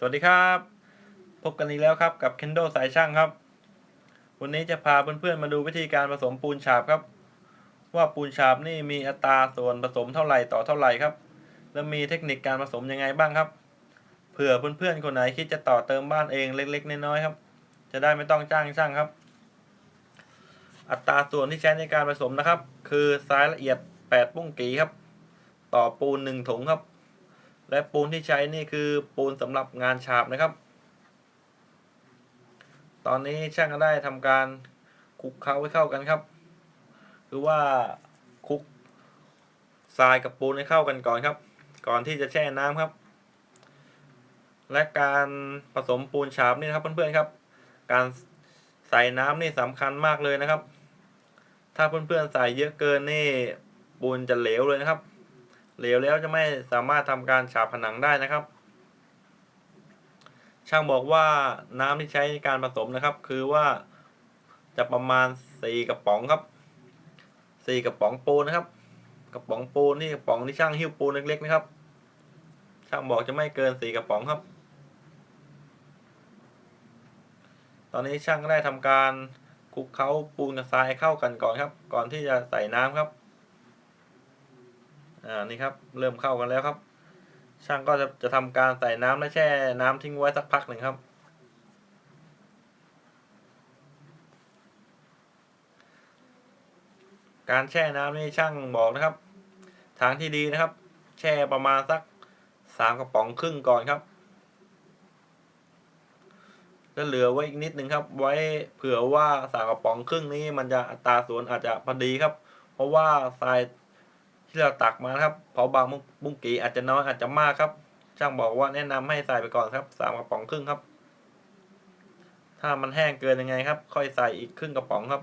สวัสดีครับ พบกันอีกแล้วครับกับ Kendo สายช่างครับ วันนี้จะพาเพื่อนๆมาดูวิธีการผสมปูนฉาบครับ ว่าปูนฉาบนี่มีอัตราส่วนผสมเท่าไหร่ต่อเท่าไหร่ครับ และมีเทคนิคการผสมยังไงบ้างครับเผื่อเพื่อนๆคนไหนคิดจะต่อเติมบ้านเองเล็ก ๆน้อยๆครับ จะได้ไม่ต้องจ้างช่างครับ อัตราส่วนที่ใช้ในการผสมนะครับ คือทรายละเอียด 8 ปุ้งกีครับ ต่อปูน1ถุงครับ และปูนที่ใช้นี่คือปูนสำหรับงานฉาบนะครับ ตอนนี้ช่างก็ได้ทำการคลุกเคล้าให้เข้ากันครับ คือว่าคลุกทรายกับปูนให้เข้ากันก่อนครับ ก่อนที่จะแช่น้ำครับ และการผสมปูนฉาบนี่นะครับเพื่อนๆครับ การใส่น้ำนี่สำคัญมากเลยนะครับ ถ้าเพื่อนๆใส่เยอะเกินนี่ปูนจะเหลวเลยนะครับ เหลวแล้วจะไม่สามารถทำการฉาบผนังได้นะครับ ช่างบอกว่าน้ำที่ใช้ในการผสมนะครับ คือว่าจะประมาณสี่กระป๋องครับสี่กระป๋องปูนนะครับ กระป๋องปูนนี่กระป๋องที่ช่างหิ้วปูนเล็กๆนะครับ ช่างบอกจะไม่เกินสี่กระป๋องครับ ตอนนี้ช่างก็ได้ทำการคลุกเคล้าปูนกับทรายเข้ากันก่อนครับ ก่อนที่จะใส่น้ำครับ อ่านี่ครับเริ่มเข้ากันแล้วครับ ช่างก็จะจะทำการใส่น้ำและแช่น้ำทิ้งไว้สักพักหนึ่งครับ การแช่น้ำนี่ช่างบอกนะครับ ทางที่ดีนะครับ แช่ประมาณสักสามกระป๋องครึ่งก่อนครับแล้วเหลือไว้อีกนิดนึงครับ ไว้เผื่อว่าสามกระป๋องครึ่งนี้มันจะอัตราส่วนอาจจะพอดีครับ เพราะว่าทราย ที่เราตักมาครับเพราบางบุ้งกีอาจจะน้อยอาจจะมากครับ ช่างบอกว่าแนะนำให้ใส่ไปก่อนครับสามกระป๋องครึ่งครับ ถ้ามันแห้งเกินยังไงครับ ค่อยใส่อีกครึ่งกระป๋องครับ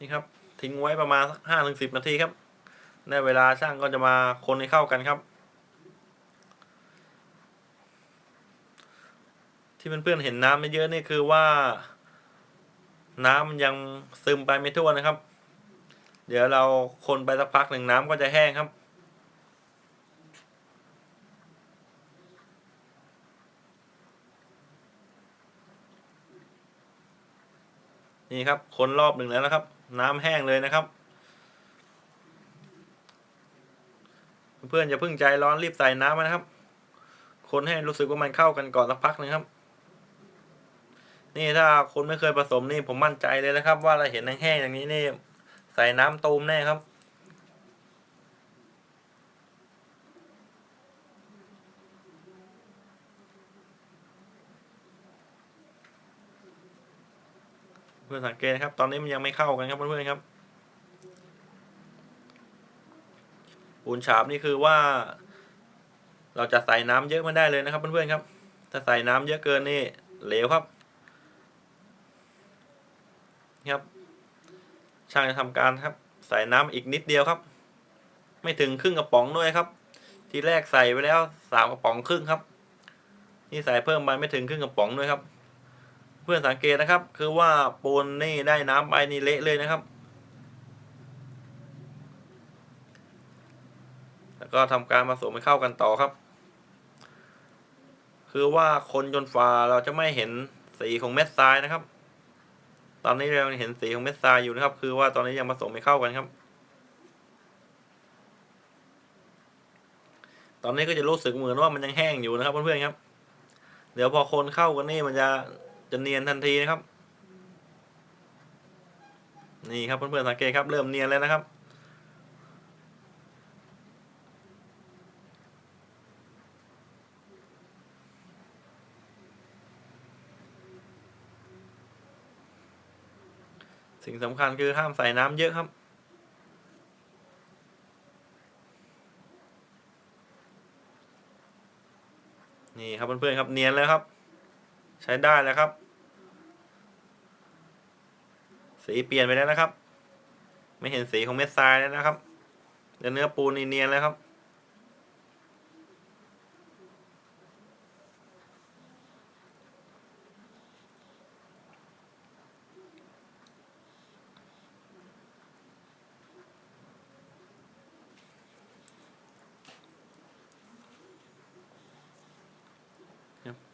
นี่ครับทิ้งไว้ประมาณสักห้าถึงสิบนาทีครับในเวลาช่างก็จะมาคนให้เข้ากันครับ ที่เพื่อนๆเห็นน้ำไม่เยอะนี่คือว่า น้ำมันยังซึมไปไม่ทั่วนะครับ เดี๋ยวเราคนไปสักพักหนึ่งน้ำก็จะแห้งครับนี่ครับคนรอบหนึ่งแล้วนะครับ น้ำแห้งเลยนะครับ เพื่อนอย่าเพิ่งใจร้อนรีบใส่น้ำนะครับ คนให้รู้สึกว่ามันเข้ากันก่อนสักพักหนึงครับ นี่ถ้าคนไม่เคยผสมนี่ผมมั่นใจเลยนะครับ ว่าเราเห็นแห้งๆอย่างนี้นี่ ใส่น้ำตูมแน่ครับ เพื่อนสังเกตนะครับ ตอนนี้มันยังไม่เข้ากันครับเพื่อนๆครับปูนฉาบนี่คือว่า เราจะใส่น้ำเยอะไม่ได้เลยนะครับเพื่อนๆครับ ถ้าใส่น้ำเยอะเกินนี่เหลวครับนะครับ ช่างจะทำการครับ ใส่น้ำอีกนิดเดียวครับ ไม่ถึงครึ่งกระป๋องด้วยครับ ทีแรกใส่ไปแล้วสามกระป๋องครึ่งครับ นี่ใส่เพิ่มไปไม่ถึงครึ่งกระป๋องด้วยครับ พื่อนสังเกตนะครับ คือว่าปูนนี่ได้น้ำไปนี่เละเลยนะครับ แล้วก็ทำการผสมให้เข้ากันต่อครับ คือว่าคนจนฟ้าเราจะไม่เห็นสีของเม็ดทรายนะครับ ตอนนี้เรายังเห็นสีของเม็ดทรายอยู่นะครับ คือว่าตอนนี้ยังผสมไม่เข้ากันครับ ตอนนี้ก็จะรู้สึกเหมือนว่ามันยังแห้งอยู่นะครับเพื่อนๆครับ เดี๋ยวพอคนเข้ากันนี่มันจะ จะเนียนทันทีนะครับ นี่ครับเพื่อนๆสังเกตครับ เริ่มเนียนแล้วนะครับ สิ่งสำคัญคือห้ามใส่น้ำเยอะครับนี่ครับเพื่อนๆครับเนียนแล้วครับ ใช้ได้แล้วครับ สีเปลี่ยนไปแล้วนะครับ ไม่เห็นสีของเม็ดทรายแล้วนะครับเดี๋ยวเนื้อปูนเนียนแล้วครับ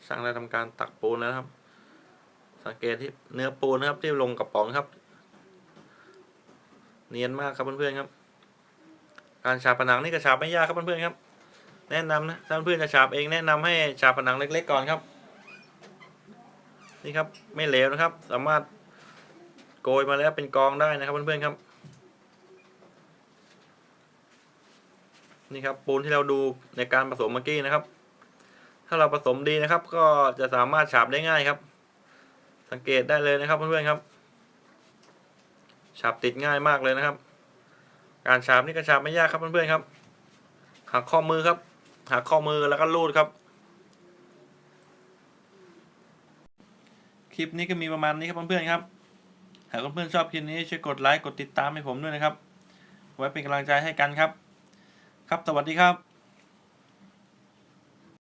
ช่างได้ทำการตักปูนแล้วครับ สังเกตที่เนื้อปูนนะครับที่ลงกระป๋องครับ เนียนมากครับเพื่อนๆครับ การฉาบผนังนี่ก็ฉาบไม่ยากครับเพื่อนๆครับ แนะนำนะถ้าเพื่อนๆจะฉาบเองแนะนำให้ฉาบผนังเล็ก ๆ ก่อนครับ นี่ครับไม่เหลวนะครับ สามารถโกยมาแล้วเป็นกองได้นะครับเพื่อนๆครับนี่ครับปูนที่เราดูในการผสมเมื่อกี้นะครับาเราผสมดีนะครับ ก็จะสามารถฉาบได้ง่ายครับ สังเกตได้เลยนะครับเพื่อนๆครับ ฉาบติดง่ายมากเลยนะครับ การฉาบนี่ก็ฉาบไม่ยากครับเพื่อนๆครับ หักข้อมือครับ หักข้อมือแล้วก็ลูดครับ คลิปนี้ก็มีประมาณนี้ครับเพื่อนๆครับ หากเพื่อนๆชอบคลิปนี้ช่วยกดไลค์กดติดตามให้ผมด้วยนะครับ ไว้เป็นกำลังใจให้กันครับ ครับสวัสดีครับ